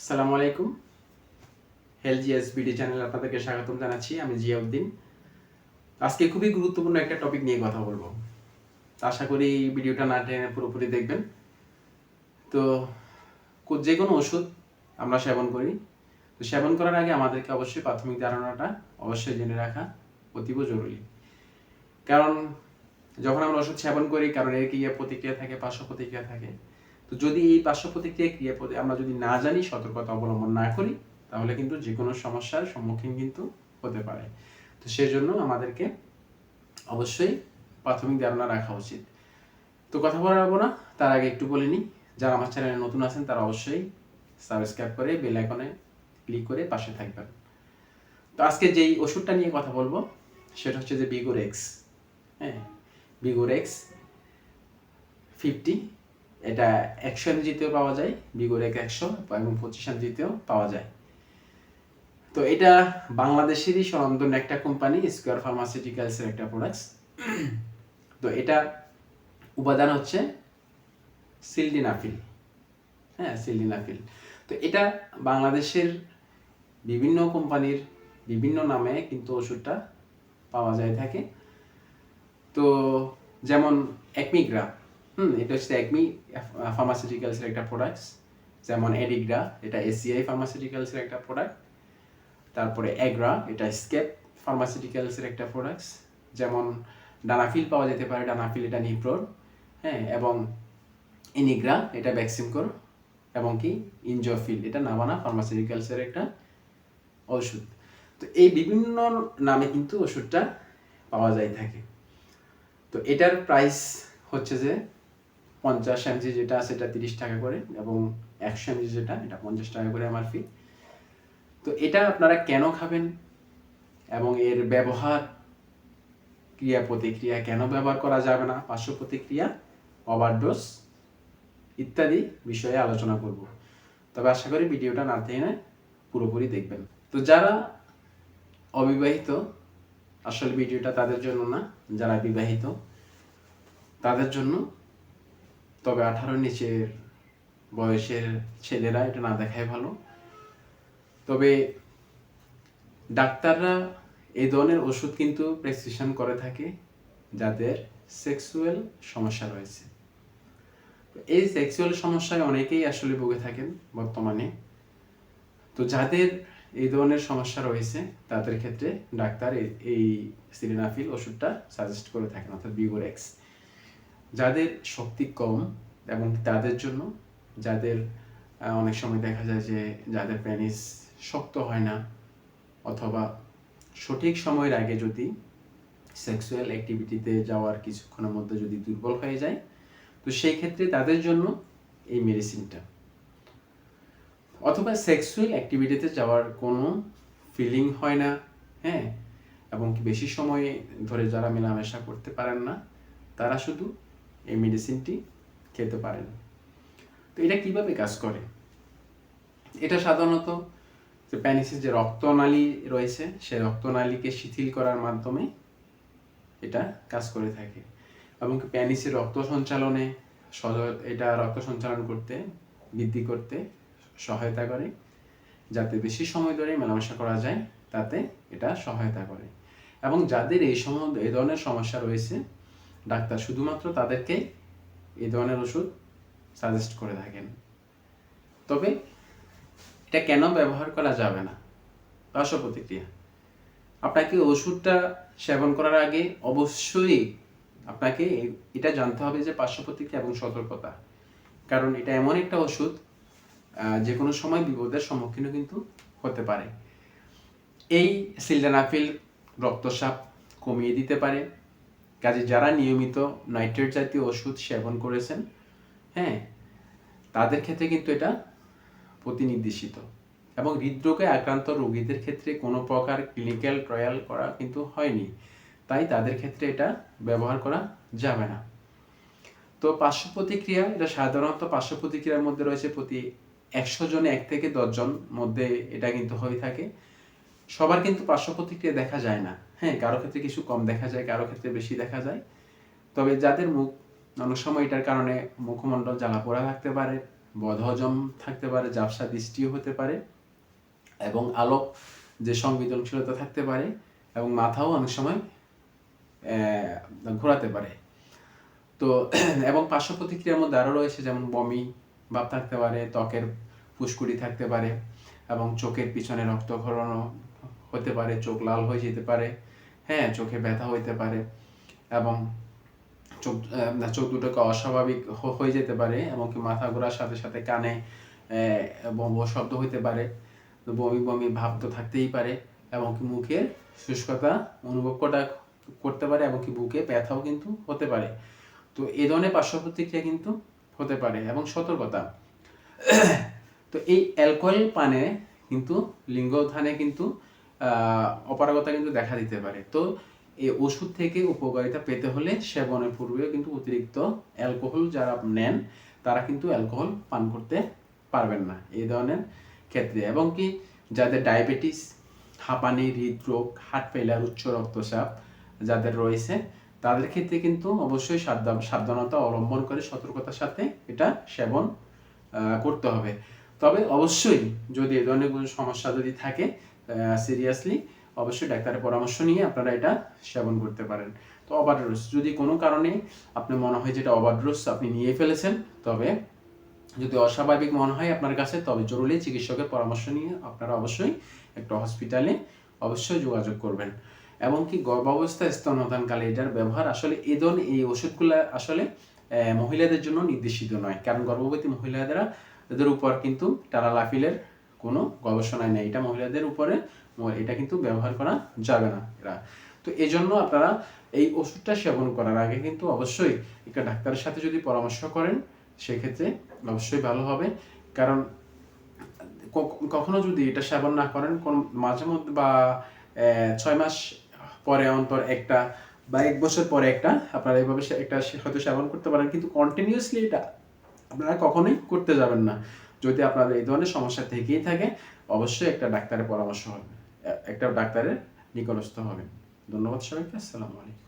আসসালামু আলাইকুম। Health GS BD channel আপনাদেরকে স্বাগতম জানাচ্ছি, আমি জিয়াউদ্দিন। আজকে খুবই গুরুত্বপূর্ণ একটা টপিক নিয়ে কথা বলব। আশা করি ভিডিওটা না টেনে পুরোপুরি দেখবেন। তো যে কোনো ওষুধ আমরা সেবন করি। তো সেবন করার আগে আমাদেরকে অবশ্যই প্রাথমিক ধারণাটা অবশ্যই জেনে রাখা অতীব জরুরি। কারণ, যখন আমরা ওষুধ সেবন করি, কারণ এর ক্রিয়া প্রতিক্রিয়া থাকে, পার্শ্ব প্রতিক্রিয়া থাকে তো যদি এই পার্শ্ব প্রতিক্রিয়া ক্রিয়া আমরা যদি না জানি, সতর্কতা অবলম্বন না করি, তাহলে কিন্তু যে কোনো সমস্যার সম্মুখীন কিন্তু হতে পারে। তো সেজন্য আমাদেরকে অবশ্যই প্রাথমিক ধারণা রাখা উচিত। তো কথা বলাবো না, তার আগে একটু বলে নিই, যারা আমার চ্যানেলে নতুন আছেন, তারা অবশ্যই সাবস্ক্রাইব করে বেল আইকনে ক্লিক করে পাশে থাকবেন। তো আজকে যেই ওষুধটা নিয়ে কথা বলব, সেটা হচ্ছে যে বিগোরেক্স হ্যাঁ? বিগোরেক্স ফিফটি এটা একশো এমজিতেও পাওয়া যায় বিগোরেক একশো এবং পঁচিশ এমজিতেও পাওয়া যায়। তো এটা বাংলাদেশেরই স্বনামধন্য একটা কোম্পানি স্কোয়ার ফার্মাসিউটিক্যালসের একটা প্রোডাক্টস তো এটা উপাদান হচ্ছে সিলডিনাফিল হ্যাঁ সিলডিনাফিল তো এটা বাংলাদেশের বিভিন্ন কোম্পানির বিভিন্ন নামে কিন্তু ওষুধটা পাওয়া যায় থাকে। তো যেমন একমিগ্রা হুম, এটা হচ্ছে একমি ফার্মাসিউটিক্যালসের একটা প্রোডাক্টস যেমন এডিগ্রা এটা এসিআই ফার্মাসিউটিক্যালসের একটা প্রোডাক্ট তারপরে এগ্রা এটা স্কেপ ফার্মাসিউটিক্যালসের একটা প্রোডাক্টস যেমন ডানাফিল পাওয়া যেতে পারে ডানাফিল এটা নিপ্রোর হ্যাঁ এবং ইনিগ্রা এটা ভ্যাক্সিমকোর এবং কি? ইনজোফিল এটা নাভানা ফার্মাসিউটিক্যালসের একটা ওষুধ তো এই বিভিন্ন নামে কিন্তু ওষুধটা পাওয়া যায় থাকে। তো এটার প্রাইস হচ্ছে যে পঞ্চাশ এমজি যেটা সেটা তিরিশ টাকা করে এবং একশো এমজি যেটা, এটা পঞ্চাশ টাকা করে আমার ফি তো এটা আপনারা কেন খাবেন এবং এর ব্যবহার ক্রিয়া প্রতিক্রিয়া কেন ব্যবহার করা যাবে না, পার্শ্ব প্রতিক্রিয়া ওভারডোজ ইত্যাদি বিষয়ে আলোচনা করব। তবে আশা করি ভিডিওটা না টেনে পুরোপুরি দেখবেন। তো যারা অবিবাহিত, আসলে ভিডিওটা তাদের জন্য না, যারা বিবাহিত, তাদের জন্য তবে আঠারো নিচের বয়সের ছেলেরা এটা না দেখাই ভালো। তবে ডাক্তাররা এই ধরনের ওষুধ কিন্তু প্রেসক্রিপশন করে থাকে যাদের সেক্সুয়াল সমস্যা রয়েছে। এই সেক্সুয়াল সমস্যায় অনেকেই আসলে ভুগে থাকেন বর্তমানে। তো যাদের এই ধরনের সমস্যা রয়েছে, তাদের ক্ষেত্রে ডাক্তার এই- সিলিনাফিল ওষুধটা সাজেস্ট করে থাকেন, অর্থাৎ বিগোরেক্স যাদের শক্তি কম এবং তাদের জন্য যাদের অনেক সময় দেখা যায় যে যাদের প্যানিস শক্ত হয় না অথবা সঠিক সময়ের আগে যদি সেক্সুয়াল অ্যাক্টিভিটিতে যাওয়ার কিছুক্ষণের মধ্যে যদি দুর্বল হয়ে যায়, তো সেই ক্ষেত্রে তাদের জন্য এই মেডিসিনটা অথবা সেক্সুয়াল অ্যাক্টিভিটিতে যাওয়ার কোনো ফিলিং হয় না হ্যাঁ? এবং বেশি সময় ধরে যারা মেলামেশা করতে পারেন না, তারা শুধু এই মেডিসিনটি খেতে পারেন। তো এটা কীভাবে কাজ করে? এটা সাধারণত যে প্যানিসের যে রক্তনালী রয়েছে সেই রক্তনালীকে শিথিল করার মাধ্যমে এটা কাজ করে থাকে। এবং প্যানিসের রক্ত সঞ্চালনে এটা রক্ত সঞ্চালন করতে, বৃদ্ধি করতে সহায়তা করে। যাতে বেশি সময় ধরে মেলামেশা করা যায়, তাতে এটা সহায়তা করে। এবং যাদের এই সম এই ধরনের সমস্যা রয়েছে ডাক্তার শুধুমাত্র তাদেরকে এই ধরনের ওষুধ সাজেস্ট করে থাকেন। তবে এটা কেন ব্যবহার করা যাবে না? পার্শ্ব প্রতিক্রিয়া। আপনাকে ওষুধটা সেবন করার আগে অবশ্যই আপনাকে এটা জানতে হবে যে পার্শ্ব প্রতিক্রিয়া এবং সতর্কতা। কারণ এটা এমন একটা ওষুধ যে কোনো সময় বিপদের সম্মুখীনও কিন্তু হতে পারে। এই সিলডানাফিল রক্তচাপ কমিয়ে দিতে পারে। কাজে যারা নিয়মিত নাইট্রেট জাতীয় ওষুধ সেবন করেছেন হ্যাঁ তাদের ক্ষেত্রে কিন্তু এটা প্রতিনির্দেশিত। এবং হৃদরোগে আক্রান্ত রোগীদের ক্ষেত্রে কোনো প্রকার ক্লিনিক্যাল ট্রায়াল করা কিন্তু হয়নি। তাই তাদের ক্ষেত্রে এটা ব্যবহার করা যাবে না। তো পার্শ্ব প্রতিক্রিয়া এটা সাধারণত পার্শ্ব প্রতিক্রিয়ার মধ্যে রয়েছে প্রতি একশো জনে এক থেকে দশজন মধ্যে এটা কিন্তু হয়ে থাকে। সবার কিন্তু পার্শ্ব প্রতিক্রিয়া দেখা যায় না। হ্যাঁ কারও ক্ষেত্রে কিছু কম দেখা যায়, কারও ক্ষেত্রে বেশি দেখা যায়। তবে যাদের মুখ অনেক সময় এটার কারণে মুখমণ্ডল জ্বালা পোড়া থাকতে পারে, বদহজম থাকতে পারে জাফসা দৃষ্টিও হতে পারে এবং আলোক যে সংবেদনশীলতা থাকতে পারে এবং মাথাও অনেক সময় ঘোরাতে পারে। তো, এবং পার্শ্ব প্রতিক্রিয়ার মধ্যে আরও রয়েছে যেমন বমি ভাব থাকতে পারে, ত্বকের ফুসকুড়ি থাকতে পারে এবং চোখের পিছনে রক্তক্ষরণ হতে পারে চোখ লাল হয়ে যেতে পারে হ্যাঁ চোখে ব্যথা হইতে পারে এবং চোখ চোখ দুটোকে অস্বাভাবিক হয়ে যেতে পারে এমনকি মাথা ঘোরার সাথে সাথে কানে শব্দ হইতে পারে। বমি বমি ভাব তো থাকতেই পারে এমনকি মুখের শুষ্কতা অনুভব করা করতে পারে এমনকি বুকে ব্যথাও কিন্তু হতে পারে। তো এই ধরনের পার্শ্ব প্রতিক্রিয়া কিন্তু হতে পারে এবং সতর্কতা। তো এই অ্যালকোহল পানে কিন্তু লিঙ্গধানে কিন্তু আহ, অপারগতা কিন্তু দেখা দিতে পারে। তো এই ওষুধ থেকে উপকারিতা পেতে হলে সেবনের পূর্বে কিন্তু অতিরিক্ত অ্যালকোহল যারা নেন, তারা কিন্তু অ্যালকোহল পান করতে পারবেন না এই ধরনের ক্ষেত্রে। এবং কি যাদের ডায়াবেটিস, হাঁপানি, হৃদরোগ, হার্ট ফেলার উচ্চ রক্তচাপ যাদের রয়েছে, তাদের ক্ষেত্রে কিন্তু অবশ্যই সাবধানতা অবলম্বন করে সতর্কতার সাথে এটা সেবন করতে হবে। তবে অবশ্যই যদি এ ধরনের কোনো সমস্যা যদি থাকে সিরিয়াসলি অবশ্যই ডাক্তারের পরামর্শ নিয়ে আপনারা এটা সেবন করতে পারেন। তো ওভারডোজ যদি কোনো কারণে আপনার মনে হয় যেটা ওভারডোজ আপনি নিয়ে ফেলেছেন, তবে যদি অস্বাভাবিক মনে হয় আপনার কাছে, তবে জরুরি চিকিৎসকের পরামর্শ নিয়ে আপনারা অবশ্যই একটা হসপিটালে অবশ্যই যোগাযোগ করবেন। এমনকি গর্ভাবস্থায় স্তন্যদানকালে এটার ব্যবহার আসলে ধরনের এই ওষুধগুলো আসলে মহিলাদের জন্য নির্দেশিত নয়। কারণ গর্ভবতী মহিলাদেরা এদের উপর কিন্তু টারালাফিলের কোনো গবেষণায় নেই। এটা মহিলাদের উপরে এটা কিন্তু ব্যবহার করা যাবে না এরা। তো এই জন্য আপনারা এই ওষুধটা সেবন করার আগে কিন্তু অবশ্যই একটা ডাক্তারের সাথে যদি পরামর্শ করেন, সেক্ষেত্রে অবশ্যই ভালো হবে। কারণ কখনো যদি এটা সেবন না করেন, কোন মাঝে মধ্যে বা ছয় মাস পরে অন্তর একটা বা এক বছর পরে একটা আপনারা এইভাবে একটা হয়তো সেবন করতে পারেন। কিন্তু কন্টিনিউয়াসলি এটা আপনারা কখনোই করতে যাবেন না। যদি আপনাদের এই ধরনের সমস্যা থেকেই থাকে, অবশ্যই একটা ডাক্তারের পরামর্শ হবে। একটা ডাক্তারের নিকটস্থ হবে ধন্যবাদ সবাইকে। আসসালামু আলাইকুম।